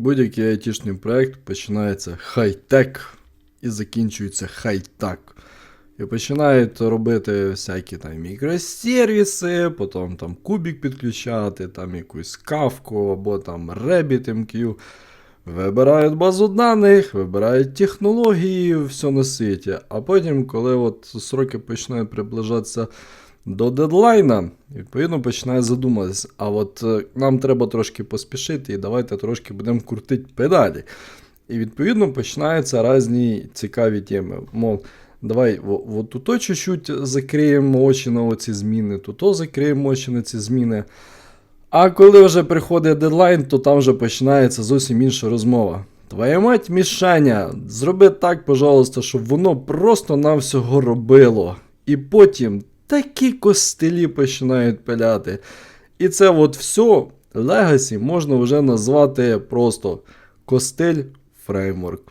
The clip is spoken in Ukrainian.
Будь-який айтішний проект починається хай-тек і закінчується хай-так. І починають робити всякі там мікросервіси, потім там кубік підключати, там якусь кавку або там RabbitMQ. Вибирають базу даних, вибирають технології, все на світі. А потім, коли от сроки починають приближатися до дедлайна, відповідно починає задуматися, а от е, нам треба трошки поспішити і давайте трошки будемо крутити педалі. І відповідно починаються різні цікаві теми. Мов, давай от то чуть-чуть закриємо очі на оці зміни, тут то закриємо очі на ці зміни. А коли вже приходить дедлайн, то там вже починається зовсім інша розмова. Твоя мать мішання, зроби так, пожалуйста, щоб воно просто нам всього робило. І потім такі костелі починають пиляти. І це от все Legacy можна вже назвати просто костель фреймворк.